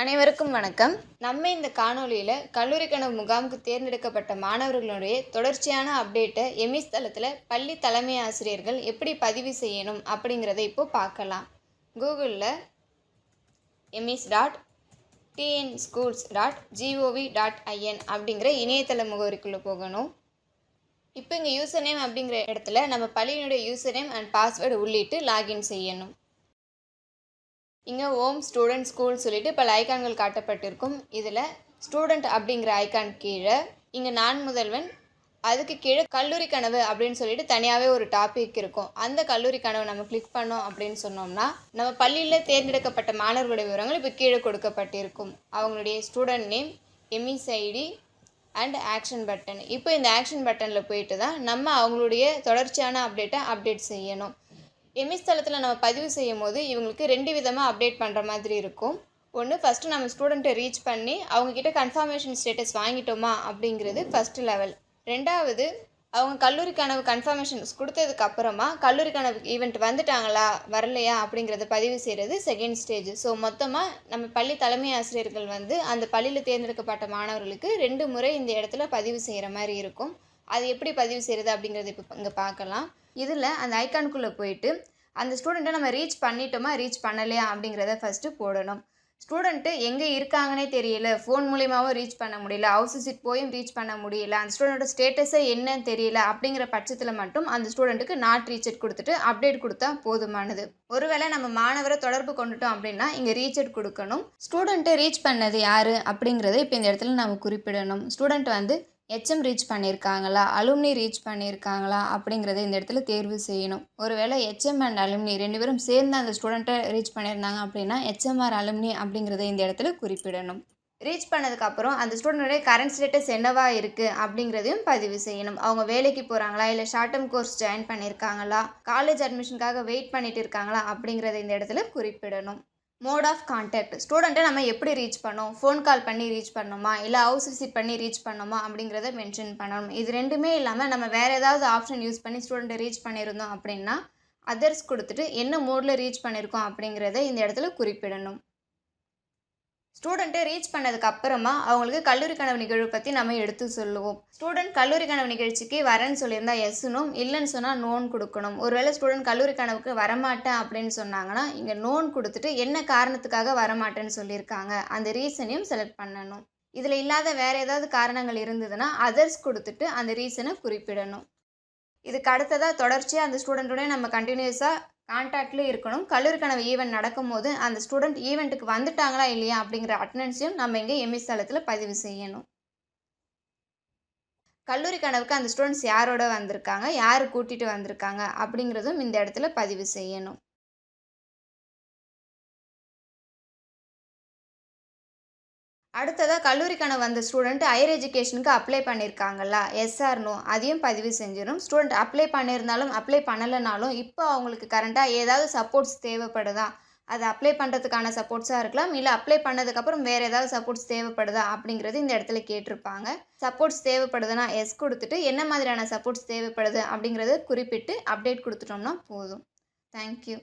அனைவருக்கும் வணக்கம். நம்ம இந்த காணொலியில் கல்லூரி கனவு முகாமுக்கு தேர்ந்தெடுக்கப்பட்ட மாணவர்களுடைய தொடர்ச்சியான அப்டேட்டை எமிஸ் தளத்தில் பள்ளி தலைமை ஆசிரியர்கள் எப்படி பதிவு செய்யணும் அப்படிங்கிறத இப்போ பார்க்கலாம். கூகுளில் EMIS dot TN schools dot GOV dot IN அப்படிங்கிற இணையதள முகவரிக்குள்ளே போகணும். இப்போ இங்கே யூசர் நேம் அப்படிங்கிற இடத்துல நம்ம பள்ளியினுடைய யூசர் நேம் அண்ட் பாஸ்வேர்டு உள்ளிட்டு லாகின் செய்யணும். இங்கே ஓம் ஸ்டூடெண்ட் ஸ்கூல் சொல்லிட்டு பல ஐக்கான்கள் காட்டப்பட்டிருக்கும். இதில் ஸ்டூடெண்ட் அப்படிங்கிற ஐக்கான் கீழே இங்கே நான் முதல்வன் அதுக்கு கீழே கல்லூரி கனவு அப்படின்னு சொல்லிட்டு தனியாகவே ஒரு டாபிக் இருக்கும். அந்த கல்லூரி கனவு நம்ம கிளிக் பண்ணோம் அப்படின்னு சொன்னோம்னா நம்ம பள்ளியில் தேர்ந்தெடுக்கப்பட்ட மாணவர்களுடைய விவரங்கள் இப்போ கீழே கொடுக்கப்பட்டிருக்கும். அவங்களுடைய student name EMIS ID and action button இப்போ இந்த ஆக்ஷன் பட்டனில் போயிட்டு தான் நம்ம அவங்களுடைய தொடர்ச்சியான அப்டேட்டை அப்டேட் செய்யணும். எம்எஸ் தளத்தில் நம்ம பதிவு செய்யும் போது இவங்களுக்கு ரெண்டு விதமாக அப்டேட் பண்ணுற மாதிரி இருக்கும். ஒன்று ஃபஸ்ட்டு நம்ம ஸ்டூடெண்ட்டை ரீச் பண்ணி அவங்கக்கிட்ட கன்ஃபர்மேஷன் ஸ்டேட்டஸ் வாங்கிட்டோமா அப்படிங்கிறது ஃபஸ்ட்டு லெவல் ரெண்டாவது அவங்க கல்லூரி கனவு கன்ஃபர்மேஷன்ஸ் கொடுத்ததுக்கு அப்புறமா கல்லூரி கனவு ஈவெண்ட் வந்துட்டாங்களா வரலையா அப்படிங்கிறத பதிவு செய்கிறது செகண்ட் ஸ்டேஜ் ஸோ மொத்தமாக நம்ம பள்ளி தலைமை ஆசிரியர்கள் வந்து அந்த பள்ளியில் தேர்ந்தெடுக்கப்பட்ட மாணவர்களுக்கு ரெண்டு முறை இந்த இடத்துல பதிவு செய்கிற மாதிரி இருக்கும். அது எப்படி பதிவு செய்கிறது அப்படிங்கிறது இப்போ இங்கே பார்க்கலாம். இதில் அந்த ஐக்கானுக்குள்ளே போயிட்டு அந்த ஸ்டூடெண்ட்டை நம்ம ரீச் பண்ணிட்டோமா ரீச் பண்ணலையா அப்படிங்கிறத ஃபஸ்ட்டு போடணும். ஸ்டூடெண்ட்டு எங்கே இருக்காங்கன்னே தெரியல ஃபோன் மூலியமாகவும் ரீச் பண்ண முடியல ஹவுஸ் விசிட் போயும் ரீச் பண்ண முடியல அந்த ஸ்டூடெண்ட்டோட ஸ்டேட்டஸே என்னன்னு தெரியல அப்படிங்கிற பட்சத்தில் மட்டும் அந்த ஸ்டூடெண்ட்டுக்கு நாட் ரீச்சட் கொடுத்துட்டு அப்டேட் கொடுத்தா போதுமானது. ஒருவேளை நம்ம மாணவரை தொடர்பு கொண்டுட்டோம் அப்படின்னா இங்கே ரீச்சட் கொடுக்கணும். ஸ்டூடெண்ட்டை ரீச் பண்ணது யார் அப்படிங்கிறத இப்போ இந்த இடத்துல நம்ம குறிப்பிடணும். ஸ்டூடெண்ட் வந்து எச்எம் ரீச் பண்ணியிருக்காங்களா அலுமினி ரீச் பண்ணியிருக்காங்களா அப்படிங்கிறத இந்த இடத்துல தேர்வு செய்யணும். ஒருவேளை எச்எம் அண்ட் அலுமினி ரெண்டு பேரும் சேர்ந்து அந்த ஸ்டூடெண்ட்டை ரீச் பண்ணியிருந்தாங்க அப்படின்னா எச்எம்ஆர் அலுமினி அப்படிங்கிறத இந்த இடத்துல குறிப்பிடணும். ரீச் பண்ணதுக்கப்புறம் அந்த ஸ்டூடெண்ட்டுடைய கரண்ட் ஸ்டேட்டஸ் என்னவா இருக்குது அப்படிங்கிறதையும் பதிவு செய்யணும். அவங்க வேலைக்கு போகிறாங்களா இல்லை ஷார்ட் டேர்ம் கோர்ஸ் ஜாயின் பண்ணியிருக்காங்களா காலேஜ் அட்மிஷனுக்காக வெயிட் பண்ணிட்டு இருக்காங்களா? அப்படிங்கிறத இந்த இடத்துல குறிப்பிடணும். மோட் ஆஃப் கான்டாக்ட் ஸ்டூடெண்ட்டை நம்ம எப்படி ரீச் பண்ணோம்? ஃபோன் கால் பண்ணி ரீச் பண்ணோமா இல்லை ஹவுஸ் விசிட் பண்ணி ரீச் பண்ணோமா அப்படிங்கிறத மென்ஷன் பண்ணணும். இது ரெண்டுமே இல்லாமல் நம்ம வேறு ஏதாவது ஆப்ஷன் யூஸ் பண்ணி ஸ்டூடெண்ட்டை ரீச் பண்ணியிருந்தோம் அப்படின்னா அதர்ஸ் கொடுத்துட்டு என்ன மோடில் ரீச் பண்ணியிருக்கோம் அப்படிங்கிறத இந்த இடத்துல குறிப்பிடணும். ஸ்டூடெண்ட்டை ரீச் பண்ணதுக்கு அப்புறமா அவங்களுக்கு கல்லூரி கனவு நிகழ்வு பற்றி நம்ம எடுத்து சொல்லுவோம். ஸ்டூடெண்ட் கல்லூரி கனவு நிகழ்ச்சிக்கு வரேன்னு சொல்லியிருந்தா எஸ்னும் இல்லைன்னு சொன்னால் நோன் கொடுக்கணும். ஒருவேளை ஸ்டூடெண்ட் கல்லூரி கனவுக்கு வரமாட்டேன் அப்படின்னு சொன்னாங்கன்னா இங்கே நோன் கொடுத்துட்டு என்ன காரணத்துக்காக வரமாட்டேன்னு சொல்லியிருக்காங்க. அந்த ரீசனையும் செலக்ட் பண்ணணும். இதில் இல்லாத வேறு ஏதாவது காரணங்கள் இருந்ததுன்னா அதர்ஸ் கொடுத்துட்டு அந்த ரீசனை குறிப்பிடணும். இதுக்கு அடுத்ததாக தொடர்ச்சியாக அந்த ஸ்டூடெண்ட்டோட நம்ம கண்டினியூஸாக கான்டாக்ட்லேயே இருக்கணும். கல்லூரி கனவு ஈவெண்ட் நடக்கும்போது அந்த ஸ்டூடெண்ட் ஈவெண்ட்டுக்கு வந்துட்டாங்களா இல்லையா அப்படிங்கிற அட்டண்டன்ஸையும் நம்ம இங்கே எம்எஸ் தளத்தில் பதிவு செய்யணும். கல்லூரி கனவுக்கு அந்த ஸ்டூடெண்ட்ஸ் யாரோட வந்திருக்காங்க? யார் கூட்டிகிட்டு வந்திருக்காங்க? அப்படிங்கிறதும் இந்த இடத்துல பதிவு செய்யணும். அடுத்ததாக கல்லூரிக்கான வந்த ஸ்டூடெண்ட் ஹையர் எஜுகேஷனுக்கு அப்ளை பண்ணியிருக்காங்களா எஸ்ஆர்னோ அதையும் பதிவு செஞ்சிடும் ஸ்டூடெண்ட் அப்ளை பண்ணியிருந்தாலும் அப்ளை பண்ணலைனாலும் இப்போ அவங்களுக்கு கரண்ட்டாக ஏதாவது சப்போர்ட்ஸ் தேவைப்படுதா? அது அப்ளை பண்ணுறதுக்கான சப்போர்ட்ஸாக இருக்கலாம். இல்லை அப்ளை பண்ணதுக்கப்புறம் வேறு ஏதாவது சப்போர்ட்ஸ் தேவைப்படுதா? அப்படிங்கிறது இந்த இடத்துல கேட்டிருப்பாங்க. சப்போர்ட்ஸ் தேவைப்படுதுன்னா எஸ் கொடுத்துட்டு என்ன மாதிரியான சப்போர்ட்ஸ் தேவைப்படுது அப்படிங்கிறத குறிப்பிட்டு அப்டேட் கொடுத்துட்டோம்னா போதும். தேங்க்யூ